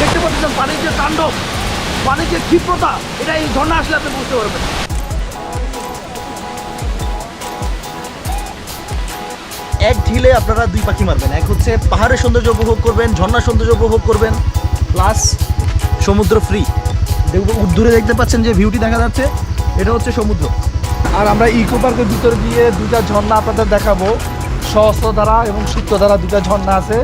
দেখতে পাচ্ছেন যে তাণ্ডব পানির যে ক্ষিপ্রতা এটা এই ঝর্ণা আসলে আপনি বুঝতে পারবেন এক ঢিলে আপনারা দুই পাখি মারবেন। এক হচ্ছে পাহাড়ের সৌন্দর্য উপভোগ করবেন, ঝর্ণার সৌন্দর্য উপভোগ করবেন, প্লাস সমুদ্র ফ্রি দেখব দূরে দেখতে পাচ্ছেন যে ভিউটি দেখা যাচ্ছে, এটা হচ্ছে সমুদ্র। আর আমরা ইকো পার্কের ভিতর দিয়ে দুটা ঝর্ণা আপনাদের দেখাবো। সহস্রধারা এবং সূত্রধারা দুটা ঝর্ণা আছে।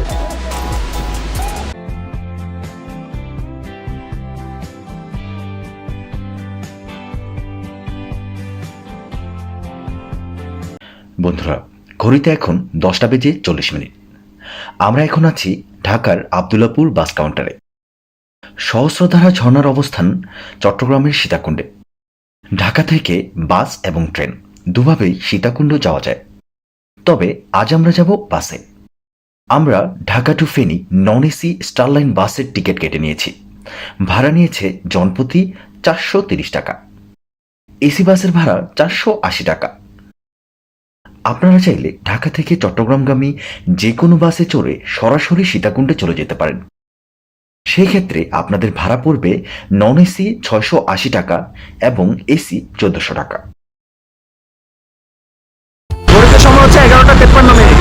বন্ধুরা, ঘড়িতে এখন দশটা বেজে চল্লিশ মিনিট। আমরা এখন আছি ঢাকার আবদুল্লাপুর বাস কাউন্টারে। সহস্রধারা ঝর্ণার অবস্থান চট্টগ্রামের সীতাকুণ্ডে। ঢাকা থেকে বাস এবং ট্রেন, দুভাবেই সীতাকুণ্ড যাওয়া যায়। তবে আজ আমরা যাব বাসে। আমরা Dhaka to Feni non AC Starline বাসের টিকিট কেটে নিয়েছি। ভাড়া নিয়েছে জনপ্রতি চারশো তিরিশ টাকা। এসি বাসের ভাড়া চারশো আশি টাকা। আপনারা চাইলে ঢাকা থেকে চট্টগ্রামগামী যে কোনো বাসে চড়ে সরাসরি সীতাকুণ্ডে চলে যেতে পারেন। সেই ক্ষেত্রে আপনাদের ভাড়া পড়বে নন এসি ছয়শো আশি টাকা এবং এসি চোদ্দশো টাকা। সময় হচ্ছে এগারোটা তেপ্পান্ন মিনিট।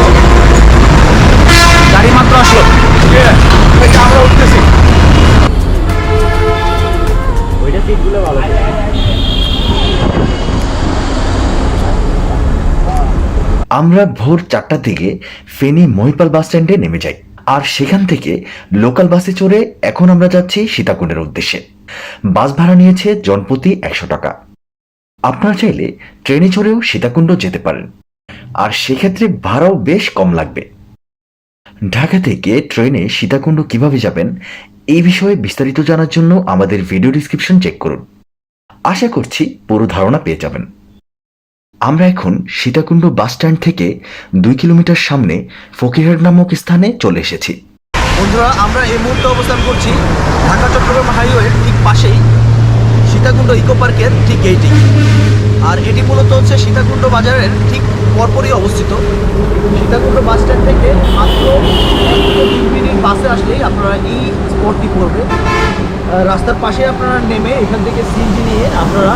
গাড়ি মাত্র আসলো। আমরা উঠতেছি। আমরা ভোর চারটার দিকে ফেনী মহিপাল বাস স্ট্যান্ডে নেমে যাই। আর সেখান থেকে লোকাল বাসে চড়ে এখন আমরা যাচ্ছি সীতাকুণ্ডের উদ্দেশ্যে। বাস ভাড়া নিয়েছে জনপ্রতি একশো টাকা। আপনারা চাইলে ট্রেনে চড়েও সীতাকুণ্ড যেতে পারেন। আর সেক্ষেত্রে ভাড়াও বেশ কম লাগবে। ঢাকা থেকে ট্রেনে সীতাকুণ্ড কীভাবে যাবেন, এই বিষয়ে বিস্তারিত জানার জন্য আমাদের ভিডিও ডিসক্রিপশন চেক করুন। আশা করছি পুরো ধারণা পেয়ে যাবেন। আমরা এখন সীতাকুণ্ড বাস স্ট্যান্ড থেকে দুই কিলোমিটার সামনে ফকিরহাট নামক স্থানে চলে এসেছি। বন্ধুরা, আমরা এই মুহূর্তে অবস্থান করছি ঢাকা, চট্টগ্রাম হাইওয়ের ঠিক পাশেই, সীতাকুণ্ড ইকো পার্কের ঠিক এইটি আর এটি মূলত হচ্ছে সীতাকুণ্ড বাজারের ঠিক পরপরই অবস্থিত। সীতাকুণ্ড বাস স্ট্যান্ড থেকে মাত্র তিন মিনিট বাসে আসলেই আপনারা এই স্পটটি পড়বে। রাস্তার পাশে আপনারা নেমে এখান থেকে সিএনজি নিয়ে আপনারা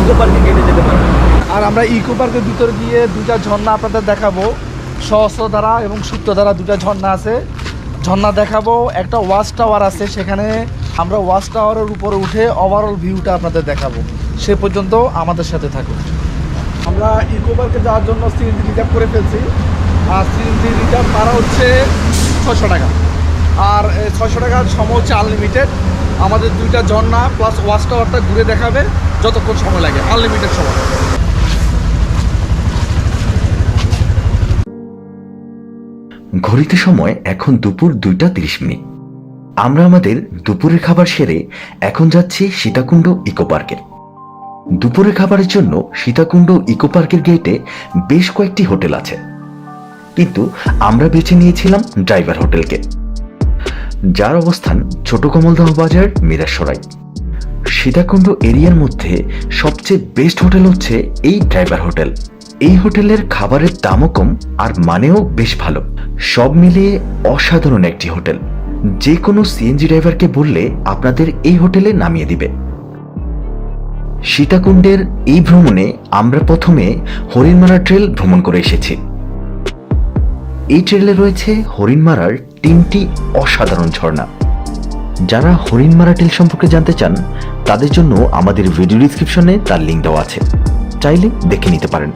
ইকো পার্কে কেটে যেতে পারেন আর আমরা ইকো পার্কের ভিতর গিয়ে দুটা ঝর্ণা আপনাদের দেখাবো। সহস্রধারা এবং সূত্রধারা দুটা ঝর্ণা আছে। ঝর্ণা দেখাবো, একটা ওয়াচ টাওয়ার আছে সেখানে আমরা ওয়াচ টাওয়ারের উপরে উঠে ওভারঅল ভিউটা আপনাদের দেখাবো। সে পর্যন্ত আমাদের সাথে থাকুন। আমরা ইকো পার্কে যাওয়ার জন্য সিএনজি রিজার্ভ করে ফেলছি। আর সিএনজি রিজার্ভ ভাড়া হচ্ছে ছশো টাকা। আর ছশো টাকার সময় হচ্ছে আনলিমিটেড আমাদের দুইটা ঝর্ণা প্লাস ওয়াচ টাওয়ারটা ঘুরে দেখাবে যতক্ষণ সময় লাগে। আনলিমিটেড সময়। ঘড়িতে সময় এখন দুপুর দুইটা তিরিশ মিনিট। আমরা আমাদের দুপুরের খাবার সেরে এখন যাচ্ছি সীতাকুণ্ড ইকো পার্কে। দুপুরের খাবারের জন্য সীতাকুণ্ড ইকো পার্কের গেটে বেশ কয়েকটি হোটেল আছে। কিন্তু আমরা বেছে নিয়েছিলাম ড্রাইভার হোটেলকে। যার অবস্থান ছোট কমলদহ বাজার মিরাসরাই সীতাকুণ্ড এরিয়ার মধ্যে সবচেয়ে বেস্ট হোটেল হচ্ছে এই ড্রাইভার হোটেল। এই হোটেলের খাবারের দামও কম আর মানেও বেশ ভালো। সব মিলিয়ে অসাধারণ একটি হোটেল। যে কোনো সিএনজি ড্রাইভারকে বললে আপনাদের এই হোটেলে নামিয়ে দিবে। সীতাকুণ্ডের এই ভ্রমণে আমরা প্রথমে হরিণমারা ট্রেল ভ্রমণ করে এসেছি। এই ট্রেলে রয়েছে হরিণমারার তিনটি অসাধারণ ঝর্ণা। যারা হরিণমারা ট্রেল সম্পর্কে জানতে চান, তাদের জন্য আমাদের ভিডিও ডিসক্রিপশনে তার লিঙ্ক দেওয়া আছে। চাইলে দেখে নিতে পারেন।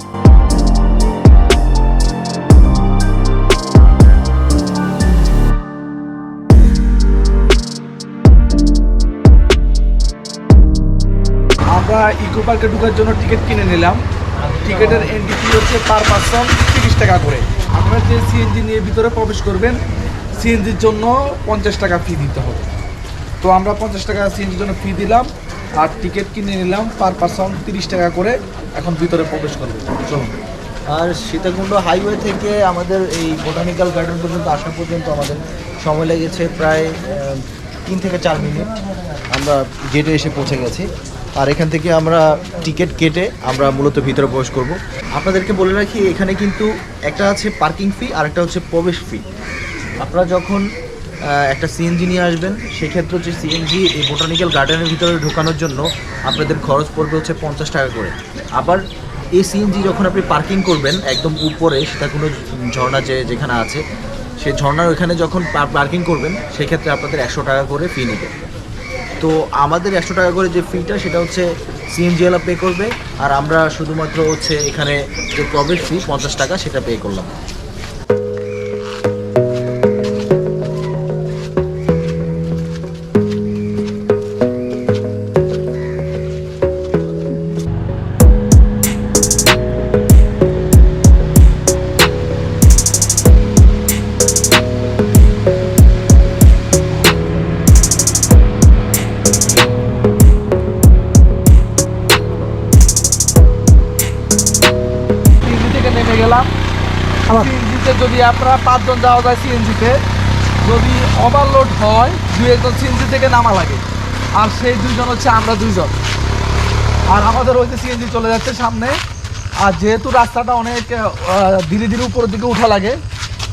আমরা ইকো পার্কে ঢোকার জন্য টিকিট কিনে নিলাম। টিকিটের এন্ট্রি ফি হচ্ছে পার পার্সন তিরিশ টাকা করে। আপনারা যে সিএনজি নিয়ে ভিতরে প্রবেশ করবেন সিএনজির জন্য পঞ্চাশ টাকা ফি দিতে হবে। তো আমরা পঞ্চাশ টাকা সিএনজির জন্য ফি দিলাম। আর টিকিট কিনে নিলাম পার পার্সন তিরিশ টাকা করে, এখন ভিতরে প্রবেশ করবে। চলুন। আর সীতাকুণ্ড হাইওয়ে থেকে আমাদের এই বোটানিক্যাল গার্ডেন পর্যন্ত আসা পর্যন্ত আমাদের সময় লেগেছে প্রায় তিন থেকে চার মিনিট। আমরা গেটে এসে পৌঁছে গেছি। আর এখান থেকে আমরা টিকিট কেটে আমরা মূলত ভিতরে প্রবেশ করব। আপনাদেরকে বলে রাখি, এখানে কিন্তু একটা আছে পার্কিং ফি আর একটা হচ্ছে প্রবেশ ফি আপনারা যখন একটা সিএনজি নিয়ে আসবেন। সেক্ষেত্রে হচ্ছে সিএনজি এই বোটানিক্যাল গার্ডেনের ভিতরে ঢোকানোর জন্য আপনাদের খরচ পড়বে হচ্ছে পঞ্চাশ টাকা করে। আবার এই সিএনজি যখন আপনি পার্কিং করবেন একদম উপরে, সেটা কোনো ঝর্ণা যে যেখানে আছে সেই ঝর্ণার ওখানে যখন পার্কিং করবেন, সেক্ষেত্রে আপনাদের একশো টাকা করে ফি নেবে। তো আমাদের একশো টাকা করে যে ফিটা সেটা হচ্ছে সিএনজিওয়ালা পে করবে। আর আমরা শুধুমাত্র হচ্ছে এখানে যে প্রবেশ ফি পঞ্চাশ টাকা সেটা পে করলাম। গেলাম। সিএনজিতে যদি আপনারা পাঁচজন যাওয়া যায় সিএনজিতে যদি ওভারলোড হয় দুই একজন সিএনজি থেকে নামা লাগে। আর সেই দুইজন হচ্ছে আমরা দুইজন। আর আমাদের ওই যে সিএনজি চলে যাচ্ছে সামনে আর যেহেতু রাস্তাটা অনেক ধীরে ধীরে উপরের দিকে উঠা লাগে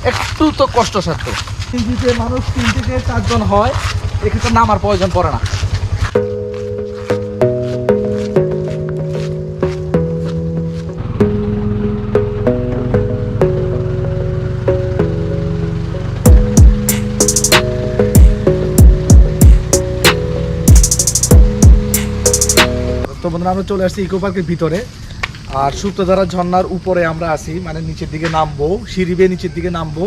একটু তো কষ্টসাধ্য। সিএনজিতে মানুষ তিন থেকে চারজন হয় এক্ষেত্রে নামার প্রয়োজন পড়ে না। বন্ধুরা আমরা চলে আসছি ইকো পার্কের ভিতরে। আর সুপ্তধারা ঝর্ণার উপরে আমরা আছি মানে নিচের দিকে নামবো সিঁড়ি বেয়ে নিচের দিকে নামবো।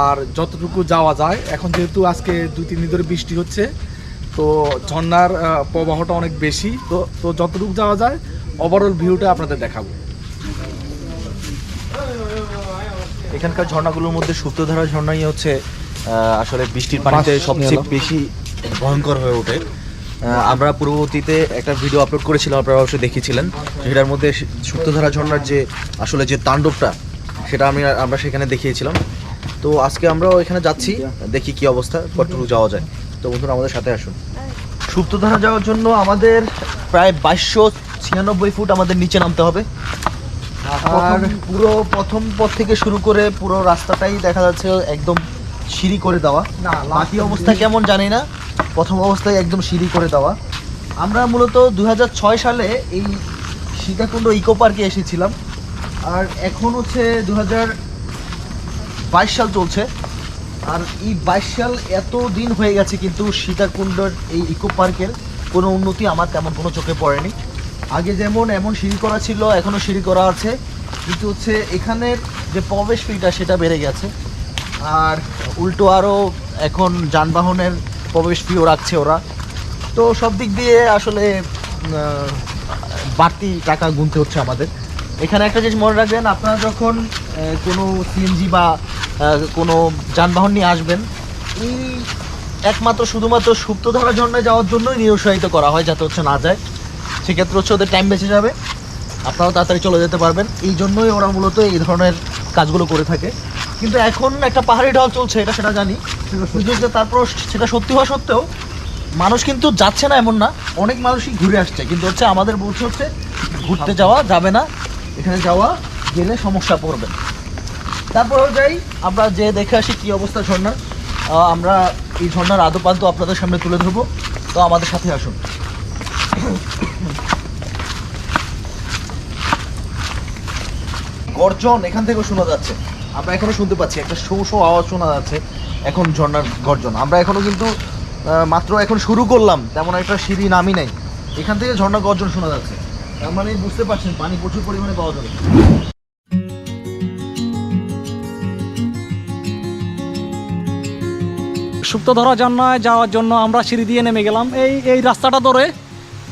আর যতটুকু যাওয়া যায় এখন যেহেতু আজকে দুই তিন দিন ধরে বৃষ্টি হচ্ছে তো ঝর্ণার আহ, প্রবাহটা অনেক বেশি। তো তো যতটুকু যাওয়া যায় ওভারঅল ভিউটা আপনাদের দেখাবো। এখানকার ঝর্ণাগুলোর মধ্যে সুপ্তধারা ঝর্ণাই হচ্ছে আসলে বৃষ্টির পানিতে সবচেয়ে বেশি ভয়ঙ্কর হয়ে ওঠে। আমরা পূর্ববর্তীতে একটা ভিডিও আপলোড করেছিলাম আপনারা অবশ্যই দেখেছিলেন সেটার মধ্যে সুপ্তধারা ঝর্ণার যে আসলে যে তাণ্ডবটা সেটা আমি আমরা সেখানে দেখিয়েছিলাম। তো আজকে আমরাও এখানে যাচ্ছি দেখি কি অবস্থা কতটুকু যাওয়া যায়। তো বন্ধুরা আমাদের সাথে আসুন। সুপ্তধারা যাওয়ার জন্য আমাদের প্রায় বাইশশো ছিয়ানব্বই ফুট আমাদের নিচে নামতে হবে। আর পুরো প্রথম পথ থেকে শুরু করে পুরো রাস্তাটাই দেখা যাচ্ছে একদম সিঁড়ি করে দেওয়া। না, বাকি অবস্থা কেমন জানি না। প্রথম অবস্থায় একদম সিঁড়ি করে দেওয়া। আমরা মূলত দু হাজার ছয় সালে এই সীতাকুণ্ড ইকো পার্কে এসেছিলাম। আর এখন হচ্ছে দু বাইশ সাল চলছে। আর এই বাইশ সাল এত দিন হয়ে গেছে কিন্তু সীতাকুণ্ডর এই ইকো পার্কের কোনো উন্নতি আমার তেমন কোনো চোখে পড়েনি। আগে যেমন এমন সিঁড়ি করা ছিল এখনও সিঁড়ি করা আছে। কিন্তু হচ্ছে এখানের যে প্রবেশ ফিটা সেটা বেড়ে গেছে। আর উল্টো আরও এখন যানবাহনের প্রবেশ ফিও রাখছে ওরা। তো সব দিক দিয়ে আসলে বাড়তি টাকা গুনতে হচ্ছে আমাদের। এখানে একটা জিনিস মনে রাখবেন, আপনারা যখন কোনো সিএনজি বা কোনো যানবাহন নিয়ে আসবেন, এই একমাত্র শুধুমাত্র সুপ্তধারা ঝর্ণায় যাওয়ার জন্যই নিরুৎসাহিত করা হয় যাতে হচ্ছে না যায়। সেক্ষেত্রে হচ্ছে ওদের টাইম বেঁচে যাবে। আপনারাও তাড়াতাড়ি চলে যেতে পারবেন। এই জন্যই ওরা মূলত এই ধরনের কাজগুলো করে থাকে। কিন্তু এখন একটা পাহাড়ি ঢল চলছে, এটা সেটা জানি। যে তারপর সেটা সত্যি হওয়া সত্ত্বেও মানুষ কিন্তু যাচ্ছে না এমন না, অনেক মানুষই ঘুরে আসছে। কিন্তু হচ্ছে আমাদের বলছে হচ্ছে, ঘুরতে যাওয়া যাবে না, এখানে যাওয়া গেলে সমস্যা পড়বে। তারপরেও যাই, আমরা যে দেখে আসি কী অবস্থা ঝর্ণার আমরা এই ঝর্ণার আদপান্ত আপনাদের সামনে তুলে ধরবো। তো আমাদের সাথে আসুন। গর্জন, এখান থেকেও শোনা যাচ্ছে। আমরা এখনও শুনতে পাচ্ছি, একটা শো শো আওয়াজ শোনা যাচ্ছে। এখন ঝর্ণার গর্জন। আমরা এখনও কিন্তু মাত্র এখন শুরু করলাম, তেমন একটা সিঁড়ি নামি নাই। এখান থেকে ঝর্ণা গর্জন শোনা যাচ্ছে। তার মানে বুঝতে পারছেন, পানি প্রচুর পরিমাণে পাওয়া যাবে। সুপ্তধরা ঝর্ণায় যাওয়ার জন্য আমরা সিঁড়ি দিয়ে নেমে গেলাম। এই এই রাস্তাটা ধরে,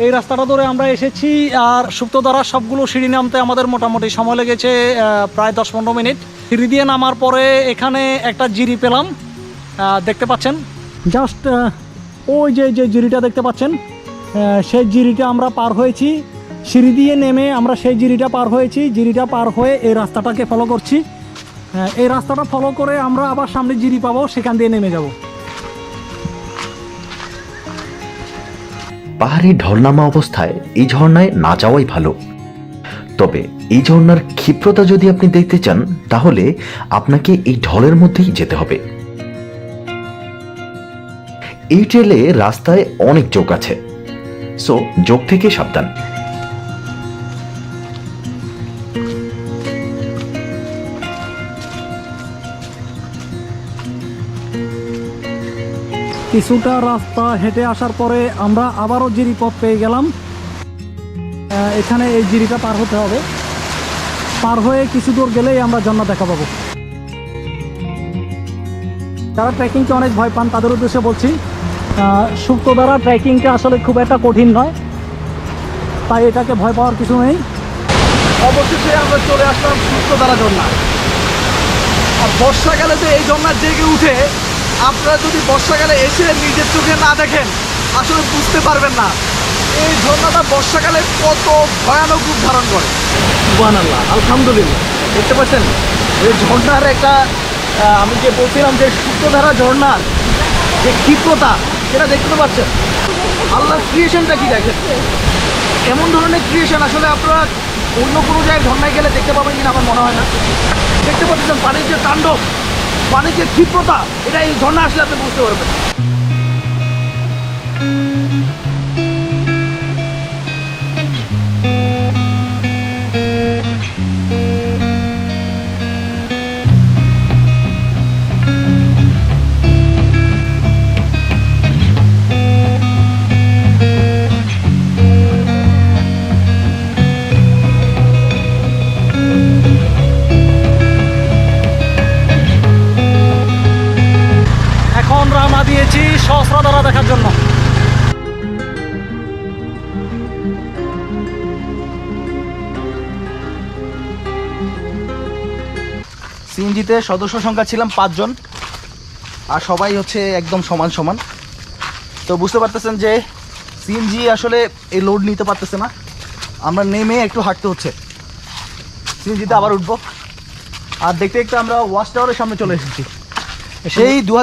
এই রাস্তাটা ধরে আমরা এসেছি আর সুপ্তধরা সবগুলো সিঁড়ি নামতে আমাদের মোটামুটি সময় লেগেছে প্রায় দশ পনেরো মিনিট। সিঁড়ি দিয়ে নামার পরে এখানে একটা জিরি পেলাম। দেখতে পাচ্ছেন। জাস্ট ওই যে যে জিরিটা দেখতে পাচ্ছেন সেই জিরিটা আমরা পার হয়েছি। সিঁড়ি দিয়ে নেমে আমরা সেই জিরিটা পার হয়েছি। জিরিটা পার হয়ে এই রাস্তাটাকে ফলো করছি। এই রাস্তাটা ফলো করে আমরা আবার সামনে জিরি পাবো, সেখান দিয়ে নেমে যাব। পাহাড়ে ঢলনামা অবস্থায় এই ঝর্ণায় না যাওয়াই ভালো। তবে এই ঝর্ণার ক্ষিপ্রতা যদি আপনি দেখতে চান, তাহলে আপনাকে এই ঢলের মধ্যেই যেতে হবে। এই ট্রেলে রাস্তায় অনেক যোগ আছে। সো যোগ থেকে সাবধান। কিছুটা রাস্তা হেঁটে আসার পরে আমরা আবারও জিরি পথ পেয়ে গেলাম। এখানে এই জিরিটা পার হতে হবে। পার হয়ে কিছু দূর গেলেই আমরা ঝর্ণা দেখা পাবো। যারা ট্রেকিংকে অনেক ভয় পান, তাদের উদ্দেশ্যে বলছি দ্বারা ট্রেকিংটা আসলে খুব একটা কঠিন নয়। তাই এটাকে ভয় পাওয়ার কিছু নেই। অবশেষে আমরা চলে আসলাম সুস্থধারা ঝর্ণা আর বর্ষাকালে যে এই ঝর্ণার জেগে উঠে আপনারা যদি বর্ষাকালে এসে নিজের চোখে না দেখেন আসলে বুঝতে পারবেন না। এই ঝর্ণাটা বর্ষাকালে কত ভয়ানক রূপ ধারণ করে। সুবান আল্লাহ আলহামদুলিল্লাহ। দেখতে পাচ্ছেন এই ঝর্ণার একটা আমি যে বলছিলাম যে সূত্রধারা ঝর্ণার যে ক্ষিপ্রতা সেটা দেখতে পাচ্ছেন। আল্লাহ ক্রিয়েশনটা কি দেখেন? এমন ধরনের ক্রিয়েশন আসলে আপনারা অন্য কোনো জায়গায় ঝর্ণায় গেলে দেখতে পাবেন কিনা আমার মনে হয় না। দেখতে পাচ্ছেন পানির যে তাণ্ডব পানির যে ক্ষিপ্রতা এটা এই ঝর্ণা আসলে আপনি বুঝতে পারবেন। সিএনজিতে সদস্য সংখ্যা ছিলাম পাঁচজন। আর সবাই হচ্ছে একদম সমান সমান। তো বুঝতে পারতেছেন যে সিএনজি আসলে এই লোড নিতে পারতেছে না। আমরা নেমে একটু হাঁটতে হচ্ছে। সিএনজিতে আবার উঠবো। আর দেখতে দেখতে আমরা ওয়াচ টাওয়ারের সামনে চলে এসেছি। সেই দু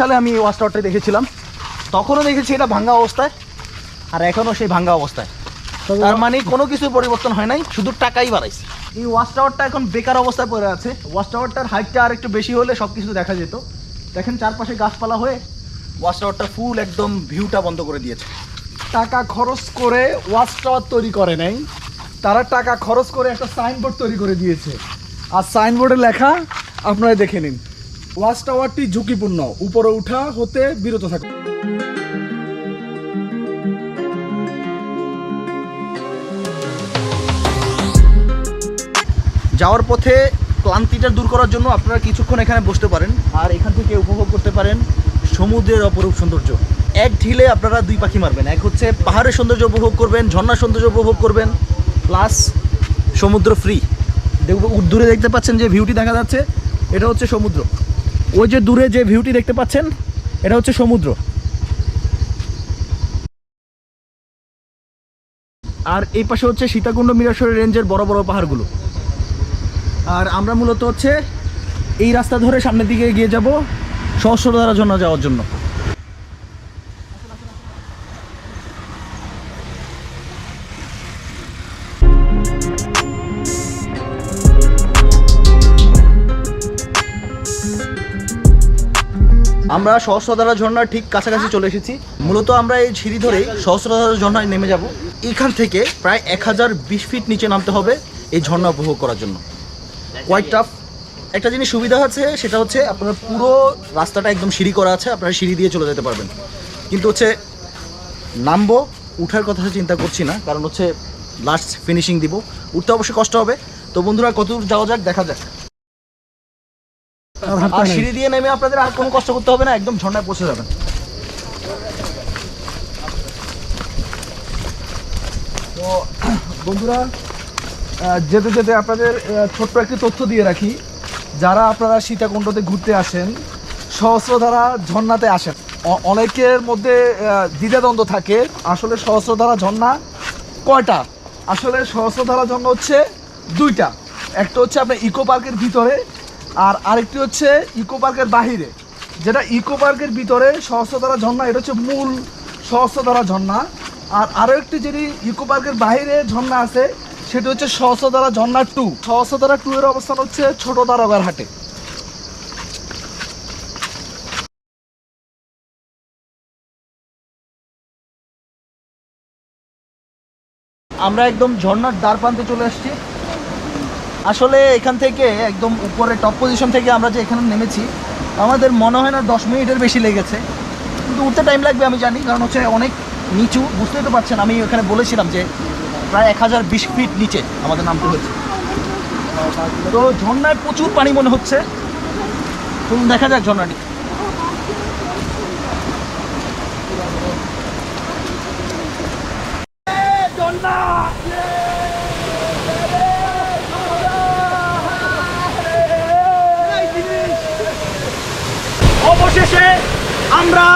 সালে আমি এই ওয়াচ টাওয়ারটা দেখেছিলাম। তখনও দেখেছি এটা ভাঙ্গা অবস্থায়। আর এখনও সেই ভাঙ্গা অবস্থায়। তার মানে কোনো কিছু পরিবর্তন হয় নাই শুধু টাকাই বাড়াইছে। এই ওয়াচ টাওয়ারটা এখন বেকার অবস্থায় পড়ে আছে। ওয়াচ টাওয়ারটার হাইটটা আর একটু বেশি হলে সব কিছু দেখা যেত। দেখেন চারপাশে গাছপালা হয়ে ওয়াচ টাওয়ারটা ফুল একদম ভিউটা বন্ধ করে দিয়েছে। টাকা খরচ করে ওয়াচ টাওয়ার তৈরি করে নাই। তারা টাকা খরচ করে একটা সাইনবোর্ড তৈরি করে দিয়েছে। আর সাইনবোর্ডে লেখা আপনারা দেখে নিন। ওয়াচ টাওয়ারটি ঝুঁকিপূর্ণ। উপরে উঠা হতে বিরত থাকুন। যাওয়ার পথে ক্লান্তিটা দূর করার জন্য আপনারা কিছুক্ষণ এখানে বসতে পারেন আর এখান থেকে উপভোগ করতে পারেন সমুদ্রের অপরূপ সৌন্দর্য। এক ঢিলে আপনারা দুই পাখি মারবেন। এক হচ্ছে পাহাড়ের সৌন্দর্য উপভোগ করবেন, ঝর্ণার সৌন্দর্য উপভোগ করবেন, প্লাস সমুদ্র ফ্রি দূরে দেখতে পাচ্ছেন যে ভিউটি দেখা যাচ্ছে, এটা হচ্ছে সমুদ্র। ওই যে দূরে যে ভিউটি দেখতে পাচ্ছেন, এটা হচ্ছে সমুদ্র। আর এই পাশে হচ্ছে সীতাকুণ্ড মিরাসরি রেঞ্জের বড় বড় পাহাড়গুলো। আর আমরা মূলত হচ্ছে এই রাস্তা ধরে সামনের দিকে এগিয়ে যাব সহস্রধারা জন্য যাওয়ার জন্য। আমরা সহস্রধারা ঝর্ণার ঠিক কাছাকাছি চলে এসেছি। মূলত আমরা এই সিঁড়ি ধরেই সহস্রধারা ঝর্ণায় নেমে যাব। এখান থেকে প্রায় এক হাজার বিশ ফিট নিচে নামতে হবে এই ঝর্ণা উপভোগ করার জন্য। কোয়াইট টাফ একটা জিনিস সুবিধা আছে সেটা হচ্ছে আপনার পুরো রাস্তাটা একদম সিঁড়ি করা আছে আপনারা সিঁড়ি দিয়ে চলে যেতে পারবেন। কিন্তু হচ্ছে নামবো উঠার কথা চিন্তা করছি না কারণ হচ্ছে লাস্ট ফিনিশিং দিব। উঠতে অবশ্যই কষ্ট হবে। তো বন্ধুরা কতদূর যাওয়া যাক দেখা যাক। আর সিঁড়ি দিয়ে নেমে আপনাদের আর কোনো কষ্ট করতে হবে না একদম ঝর্ণায় পৌঁছে যাবেন। তো বন্ধুরা যেতে যেতে আপনাদের ছোট্ট একটি তথ্য দিয়ে রাখি। যারা আপনারা সীতাকুণ্ডতে ঘুরতে আসেন, সহস্রধারা ঝর্ণাতে আসেন। অনেকের মধ্যে দ্বিধাদ্বন্দ্ব থাকে, আসলে সহস্রধারা ঝর্ণা কয়টা? আসলে সহস্রধারা ঝর্ণা হচ্ছে দুইটা। একটা হচ্ছে আপনার ইকো পার্কের ভিতরে, আর আরেকটি হচ্ছে ইকো পার্কের বাহিরে। যেটা ইকো পার্কের ভিতরে সহস্রধারা ঝর্ণা, এটা হচ্ছে মূল সহস্রধারা ঝর্ণা। আর আরও একটি যেটি ইকো পার্কের বাইরে ঝর্ণা আছে সেটি হচ্ছে সহস্রধারা ঝর্ণা টু। সহস্রধারা টু এর অবস্থান হচ্ছে ছোট দারোগার হাটে। আমরা একদম ঝর্ণার দ্বার প্রান্তে চলে আসছি। আসলে এখান থেকে একদম উপরে টপ পজিশন থেকে আমরা যে এখানে নেমেছি, আমাদের মনে হয় না দশ মিনিটের বেশি লেগেছে। কিন্তু উঠতে টাইম লাগবে আমি জানি, কারণ হচ্ছে অনেক নিচু, বুঝতেই তো পারছেন, আমি ওখানে বলেছিলাম যে প্রায় এক হাজার বিশ ফিট নিচে আমাদের নামতে হয়েছে। তো ঝর্ণায় প্রচুর পানি মনে হচ্ছে। চলুন দেখা যাক ঝর্ণাটি। অবশেষে আমরা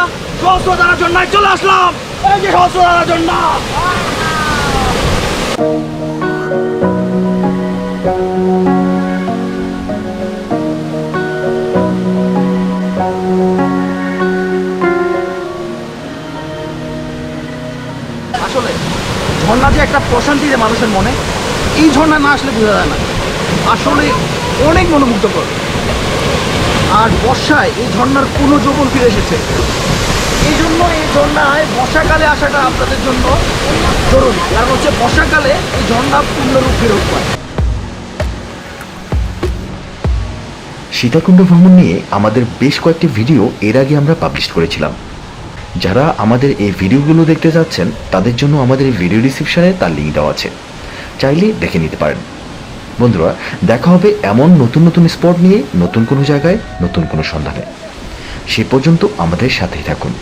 সহস্রধারা জন্যায় চলে আসলাম। এই যে সহস্রধারা জন্যা আসলে, ঝর্ণা যে একটা প্রশান্তি যে মানুষের মনে, এই ঝর্ণা না আসলে বোঝা যায় না। আসলে অনেক মনোমুগ্ধকর। আর বর্ষায় এই ঝর্ণার কোনো যৌবন ফিরে এসেছে। এই জন্য এই ঝর্ণায় বর্ষাকালে আসাটা আপনাদের জন্য জরুরি। কারণ হচ্ছে বর্ষাকালে এই ঝর্ণা পূর্ণরূপ ফেরত পায় সীতাকুণ্ড ভ্রমণ নিয়ে আমাদের বেশ কয়েকটি ভিডিও এর আগে আমরা পাবলিশ করেছিলাম। যারা আমাদের এই ভিডিওগুলো দেখতে যাচ্ছেন তাদের জন্য আমাদের এই ভিডিও ডিসক্রিপশনে তার লিঙ্ক দেওয়া আছে। চাইলে দেখে নিতে পারেন। বন্ধুরা, দেখা হবে এমন নতুন নতুন স্পট নিয়ে নতুন কোনো জায়গায়, নতুন কোনো সন্ধানে। সে পর্যন্ত আমাদের সাথেই থাকুন।